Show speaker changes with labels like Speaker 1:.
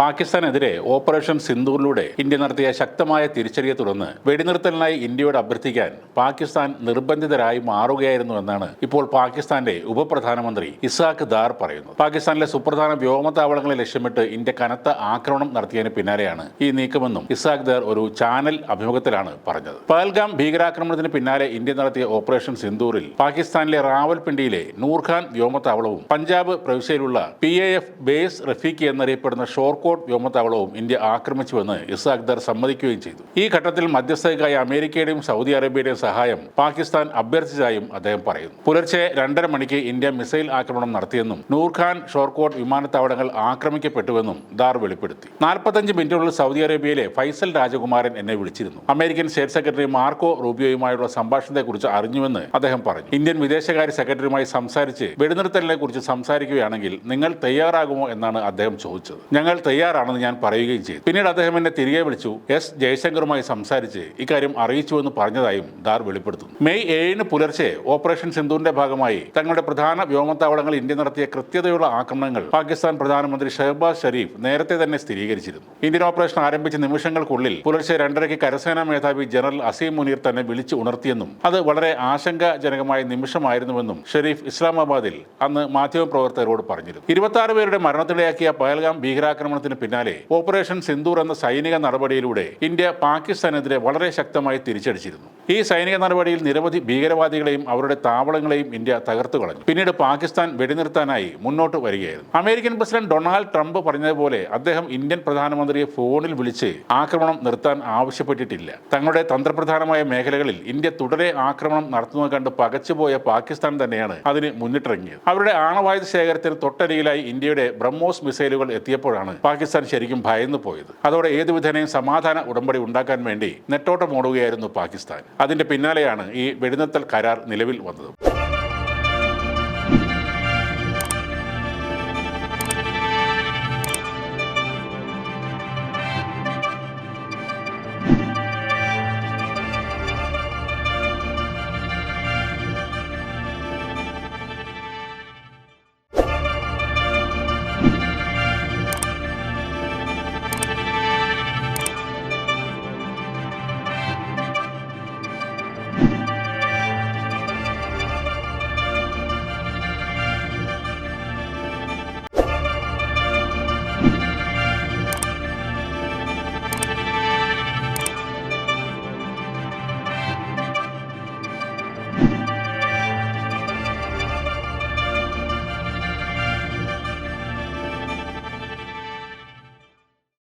Speaker 1: പാകിസ്ഥാനെതിരെ operation സിന്ദൂറിലൂടെ India നടത്തിയ ശക്തമായ തിരിച്ചടിയെ തുടർന്ന് വെടിനിർത്തലിനായി ഇന്ത്യയോട് അഭ്യർത്ഥിക്കാൻ പാകിസ്ഥാൻ നിർബന്ധിതരായി മാറുകയായിരുന്നു എന്നാണ് ഇപ്പോൾ പാകിസ്ഥാന്റെ ഉപപ്രധാനമന്ത്രി ഇസാഖ് ദാർ പറയുന്നത്. പാകിസ്ഥാനിലെ സുപ്രധാന വ്യോമത്താവളങ്ങളെ ലക്ഷ്യമിട്ട് ഇന്ത്യ കനത്ത ആക്രമണം നടത്തിയതിന് പിന്നാലെയാണ് ഈ നീക്കമെന്നും ഇസാഖ് ദാർ ഒരു ചാനൽ അഭിമുഖത്തിലാണ് പറഞ്ഞത്. പഹൽഗാം ഭീകരാക്രമണത്തിന് പിന്നാലെ ഇന്ത്യ നടത്തിയ ഓപ്പറേഷൻ സിന്ദൂറിൽ പാകിസ്ഥാനിലെ റാവൽപിണ്ടിയിലെ നൂർഖാൻ വ്യോമത്താവളവും Punjab പ്രവിശ്യയിലുള്ള P A F base Rafiqui എന്നറിയപ്പെടുന്ന ഷോർക്കോട്ട് വ്യോമത്താവളവും ഇന്ത്യ ആക്രമിച്ചുവെന്ന് ഇസ അക്തർ സമ്മതിക്കുകയും ചെയ്തു. ഈ ഘട്ടത്തിൽ മധ്യസ്ഥതയ്ക്കായി അമേരിക്കയുടെയും സൗദി അറേബ്യയുടെയും സഹായം പാകിസ്ഥാൻ അഭ്യർത്ഥിച്ചതായും അദ്ദേഹം പറയുന്നു. പുലർച്ചെ രണ്ടര മണിക്ക് ഇന്ത്യ മിസൈൽ ആക്രമണം നടത്തിയെന്നും നൂർഖാൻ ഷോർക്കോട്ട് വിമാനത്താവളങ്ങൾ ആക്രമിക്കപ്പെട്ടുവെന്നും ദാർ വെളിപ്പെടുത്തി. നാൽപ്പത്തഞ്ച് മിനിറ്റിനുള്ളിൽ സൗദി അറേബ്യയിലെ ഫൈസൽ രാജകുമാരൻ എന്നെ വിളിച്ചിരുന്നു. അമേരിക്കൻ സ്റ്റേറ്റ് സെക്രട്ടറി മാർക്കോ റൂബിയോയുമായുള്ള സംഭാഷണത്തെക്കുറിച്ച് അറിഞ്ഞുവെന്ന് അദ്ദേഹം പറഞ്ഞു. ഇന്ത്യൻ വിദേശകാര്യ സെക്രട്ടറിയുമായി സംസാരിച്ച് വെടിനിർത്തലിനെ കുറിച്ച് സംസാരിക്കുകയാണെങ്കിൽ നിങ്ങൾ തയ്യാറാകുമോ എന്നാണ് അദ്ദേഹം ചോദിച്ചത്. ഞങ്ങൾ തയ്യാറാണെന്ന് ഞാൻ പറയുകയും ചെയ്തു. പിന്നീട് അദ്ദേഹം എന്നെ തിരികെ വിളിച്ചു. എസ്. ജയശങ്കറുമായി സംസാരിച്ച് ഇക്കാര്യം അറിയിച്ചുവെന്ന് പറഞ്ഞതായും ദാർ വെളിപ്പെടുത്തുന്നു. മെയ് ഏഴിന് പുലർച്ചെ ഓപ്പറേഷൻ സിന്ധുവിന്റെ ഭാഗമായി തങ്ങളുടെ പ്രധാന വ്യോമത്താവളങ്ങൾ ഇന്ത്യ നടത്തിയ കൃത്യതയുള്ള ആക്രമണങ്ങൾ പാകിസ്ഥാൻ പ്രധാനമന്ത്രി ഷെഹബാസ് ഷരീഫ് നേരത്തെ തന്നെ സ്ഥിരീകരിച്ചിരുന്നു. ഇന്ത്യൻ ഓപ്പറേഷൻ ആരംഭിച്ച നിമിഷങ്ങൾക്കുള്ളിൽ പുലർച്ചെ രണ്ടരയ്ക്ക് കരസേനാ മേധാവി ജനറൽ അസീം മുനീർ തന്നെ വിളിച്ചു ഉണർത്തിയെന്നും അത് വളരെ ആശങ്കാജനകമായ നിമിഷമായിരുന്നുവെന്നും ഷെരീഫ് ഇസ്ലാമാബാദിൽ അന്ന് മാധ്യമപ്രവർത്തകരോട് പറഞ്ഞിരുന്നു. ഇരുപത്തി പേരുടെ മരണത്തിനിടയാക്കിയ പഹൽഗാം ഭീകരാക്രമണത്തിന് പിന്നാലെ ഓപ്പറേഷൻ സിന്ദൂർ എന്ന സൈനിക നടപടിയിലൂടെ ഇന്ത്യ പാകിസ്ഥാനെതിരെ വളരെ ശക്തമായി തിരിച്ചടിച്ചിരുന്നു. ഈ സൈനിക നടപടിയിൽ നിരവധി ഭീകരവാദികളെയും അവരുടെ താവളങ്ങളെയും ഇന്ത്യ തകർത്തു കളഞ്ഞു. പിന്നീട് പാകിസ്ഥാൻ വെടിനിർത്താനായി മുന്നോട്ട് വരികയായിരുന്നു. അമേരിക്കൻ പ്രസിഡന്റ് ഡൊണാൾഡ് ട്രംപ് പറഞ്ഞതുപോലെ അദ്ദേഹം ഇന്ത്യൻ പ്രധാനമന്ത്രിയെ ഫോണിൽ വിളിച്ച് ആക്രമണം നിർത്താൻ ആവശ്യപ്പെട്ടിട്ടില്ല. തങ്ങളുടെ തന്ത്രപ്രധാനമായ മേഖലകളിൽ ഇന്ത്യ തുടരെ ആക്രമണം നടത്തുന്നത് കണ്ട് പകച്ചുപോയ പാകിസ്ഥാൻ തന്നെയാണ് അതിന് മുന്നിട്ടിറങ്ങിയത്. അവരുടെ ആണവായുധ ശേഖരത്തിന് തൊട്ടരികിലായി ഇന്ത്യയുടെ ബ്രഹ്മോസ് മിസൈലുകൾ എത്തിയപ്പോഴാണ് പാകിസ്ഥാൻ ശരിക്കും ഭയന്നു പോയത്. അതോടെ ഏതു വിധേനയും സമാധാന ഉടമ്പടി ഉണ്ടാക്കാൻ വേണ്ടി നെട്ടോട്ടം ഓടുകയായിരുന്നു പാകിസ്ഥാൻ. അതിന്റെ പിന്നാലെയാണ് ഈ വെടിനിർത്തൽ കരാർ നിലവിൽ വന്നത്.